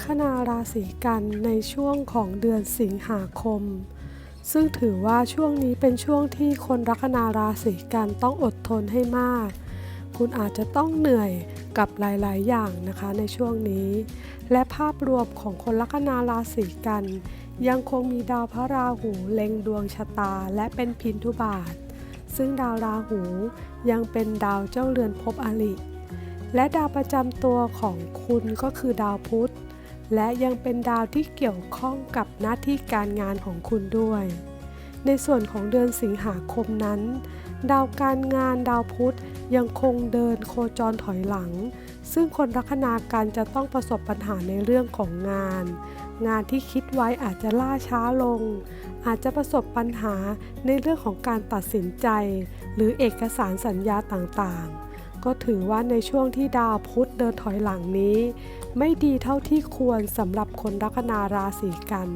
คนาราศีกันในช่วงของเดือนสิงหาคม ซึ่งถือว่าช่วงนี้เป็นช่วงที่คนลัคนาราศีกันต้องอดทนให้มาก คุณอาจจะต้องเหนื่อยกับหลาย ๆ อย่างนะคะในช่วงนี้ และภาพรวมของคนลัคนาราศีกัน ยังคงมีดาวพระราหูเล็งดวงชะตาและเป็นพินทุบาท ซึ่งดาวราหูยังเป็นดาวเจ้าเรือนภพอลิและดาวประจำตัวของคุณก็คือดาวพุธ และยังเป็นดาวที่เกี่ยวข้องกับหน้าที่การงานของคุณด้วย ในส่วนของเดือนสิงหาคมนั้น ดาวการงานดาวพุธยังคงเดินโคจรถอยหลัง ซึ่งคนลัคนาการจะต้องประสบปัญหาในเรื่องของงาน งานที่คิดไว้อาจจะล่าช้าลง อาจจะประสบปัญหาในเรื่องของการตัดสินใจ หรือเอกสารสัญญาต่างๆ ก็ถือว่าในช่วงที่ดาวพุธเดินถอยหลังนี้ ไม่ดีเท่าที่ควรสำหรับคนลัคนาราศีกัน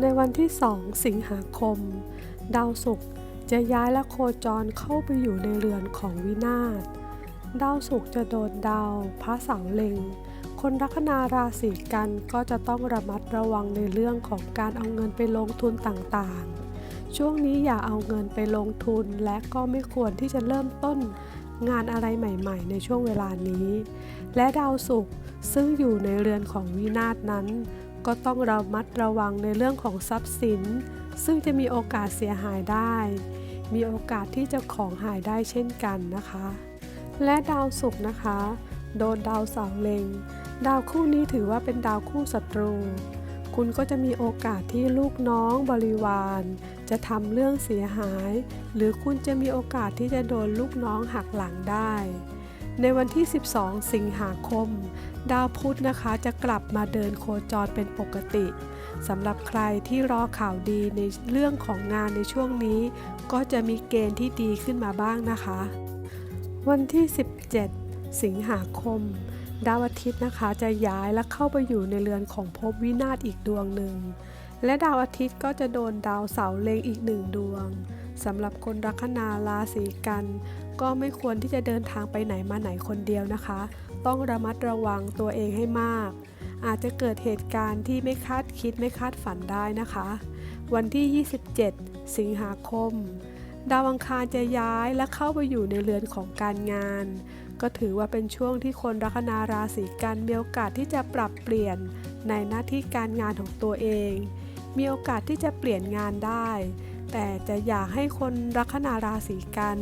ในวันที่ 2 สิงหาคม ดาวศุกร์จะย้ายและโคจรเข้าไปอยู่ในเรือนของวินาศดาวศุกร์จะโดนดาวพระเสาเล็ง คนลัคนาราศีกันก็จะต้องระมัดระวังในเรื่องของการเอาเงินไปลงทุนต่างๆ ช่วงนี้อย่าเอาเงินไปลงทุนและก็ไม่ควรที่จะเริ่มต้น งานอะไรใหม่ ๆ ในช่วงเวลานี้ และดาวศุกร์ซึ่งอยู่ในเรือนของวินาศนั้น ก็ต้องระมัดระวังในเรื่องของทรัพย์สิน ซึ่งจะมีโอกาสเสียหายได้ มีโอกาสที่จะของหายได้เช่นกันนะคะ และดาวศุกร์นะคะ โดนดาวเสาร์เล็ง ดาวคู่นี้ถือว่าเป็นดาวคู่ศัตรู คุณก็จะมีโอกาสที่ลูกน้องบริวาร จะทำเรื่องเสียหาย หรือคุณจะมีโอกาสที่จะโดนลูกน้องหักหลังได้ ในวันที่ 12 สิงหาคม ดาวพุธนะคะจะกลับมาเดินโคจรเป็นปกติสำหรับใครที่รอข่าวดีในเรื่องของงานในช่วงนี้ ก็จะมีเกณฑ์ที่ดีขึ้นมาบ้างนะคะ วันที่ 17 สิงหาคม ดาวอาทิตย์นะคะจะย้ายและเข้าไปอยู่ในเรือนของภพวินาศอีกดวงหนึ่ง และดาวอาทิตย์ก็จะโดนดาวเสาร์เล็งอีกหนึ่งดวงสำหรับคนลัคนาราศีกัน ก็ไม่ควรที่จะเดินทางไปไหนมาไหนคนเดียวนะคะ ต้องระมัดระวังตัวเองให้มาก อาจจะเกิดเหตุการณ์ที่ไม่คาดคิดไม่คาดฝันได้นะคะ วันที่ 27 สิงหาคม ดาวอังคารจะย้ายและเข้าไปอยู่ในเรือนของการงาน ก็ถือว่าเป็นช่วงที่คนลัคนาราศีกันมีโอกาสที่จะปรับเปลี่ยนในหน้าที่การงานของตัวเอง มีโอกาสที่จะเปลี่ยนงานได้ แต่จะอยากให้คนลัคนาราศีกัน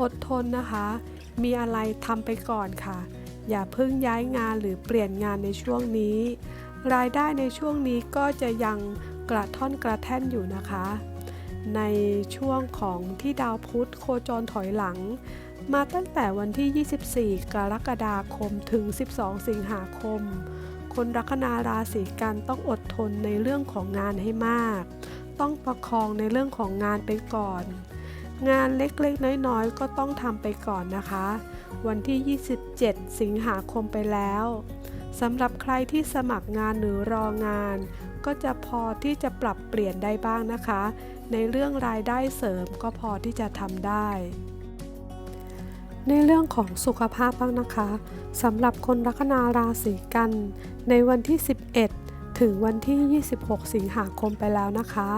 อดทนนะคะ มีอะไรทำไปก่อนค่ะ อย่าเพิ่งย้ายงานหรือเปลี่ยนงานในช่วงนี้ รายได้ในช่วงนี้ก็จะยังกระท่อนกระแท่นอยู่นะคะ ในช่วงของที่ดาวพุธโคจรถอยหลัง มาตั้งแต่วันที่ 24 กรกฎาคมถึง 12 สิงหาคม คนลัคนาราศีกันต้องอดทนในเรื่องของงานให้มาก ต้องประคองในเรื่องของงานไปก่อน งานเล็กๆ น้อยๆ ก็ต้องทำไปก่อนนะคะ วันที่ 27 สิงหาคมไปแล้วสำหรับใครที่สมัครงานหรือรองาน ก็จะพอที่จะปรับเปลี่ยนได้บ้างนะคะ ในเรื่องรายได้เสริมก็พอที่จะทำได้ ในเรื่องของสุขภาพบ้างนะคะสำหรับคนลัคนาราศีกัน ในวันที่ 11 ถึงวันที่ 26 สิงหาคมไปแล้วนะคะ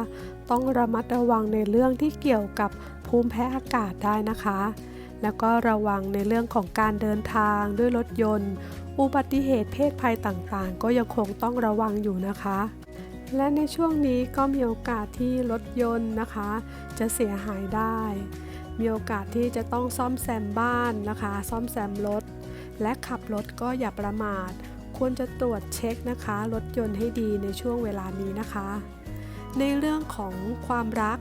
ต้องระมัดระวังในเรื่องที่เกี่ยวกับภูมิแพ้อากาศได้นะคะ แล้วก็ระวังในเรื่องของการเดินทางด้วยรถยนต์ อุบัติเหตุเพศภัยต่างๆ ก็ยังคงต้องระวังอยู่นะคะและในช่วงนี้ก็มีโอกาสที่รถยนต์นะคะ จะเสียหายได้ มีโอกาสที่จะต้องซ่อมแซมบ้านนะคะ ซ่อมแซมรถ และขับรถก็อย่าประมาท ควรจะตรวจเช็คนะคะรถยนต์ให้ดีในช่วงเวลานี้นะคะ ในเรื่องของความรัก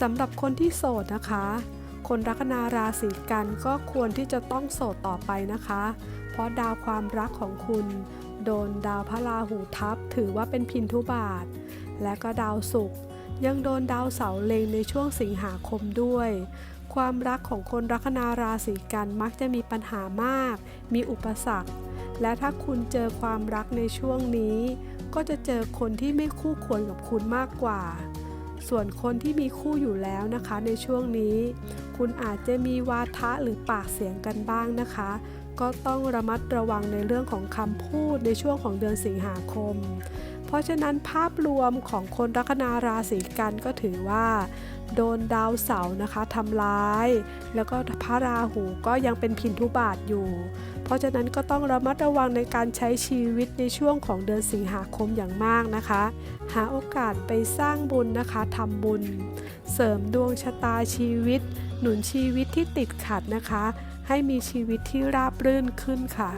สำหรับคนที่โสดนะคะ คนลัคนาราศีกันก็ควรที่จะต้องโสดต่อไปนะคะ เพราะดาวความรักของคุณ โดนดาวพระราหูทับถือว่าเป็นพินทุบาท และก็ดาวศุกร์ ยังโดนดาวเสาร์เล็งในช่วงสิงหาคมด้วย ความรักของคนลัคนาราศีกันมักจะมีปัญหามาก มีอุปสรรค และถ้าคุณเจอความรักในช่วงนี้ ก็จะเจอคนที่ไม่คู่ควรกับคุณมากกว่า ส่วนคนที่มีคู่อยู่แล้วนะคะในช่วงนี้ คุณอาจจะมีวาทะหรือปากเสียงกันบ้างนะคะ ก็ต้องระมัดระวังในเรื่องของคำพูดในช่วงของเดือนสิงหาคม เพราะฉะนั้นภาพรวมของคนลัคนาราศีกันก็ถือว่า โดนดาวเสาร์นะคะทำร้าย แล้วก็พระราหูก็ยังเป็นพินทุบาทอยู่ เพราะฉะนั้นก็ต้องระมัดระวังในการใช้ชีวิตในช่วงของเดือนสิงหาคมอย่างมากนะคะ หาโอกาสไปสร้างบุญนะคะทำบุญ เสริมดวงชะตาชีวิต หนุนชีวิตที่ติดขัดนะคะ ให้มีชีวิตที่ราบรื่นขึ้นค่ะ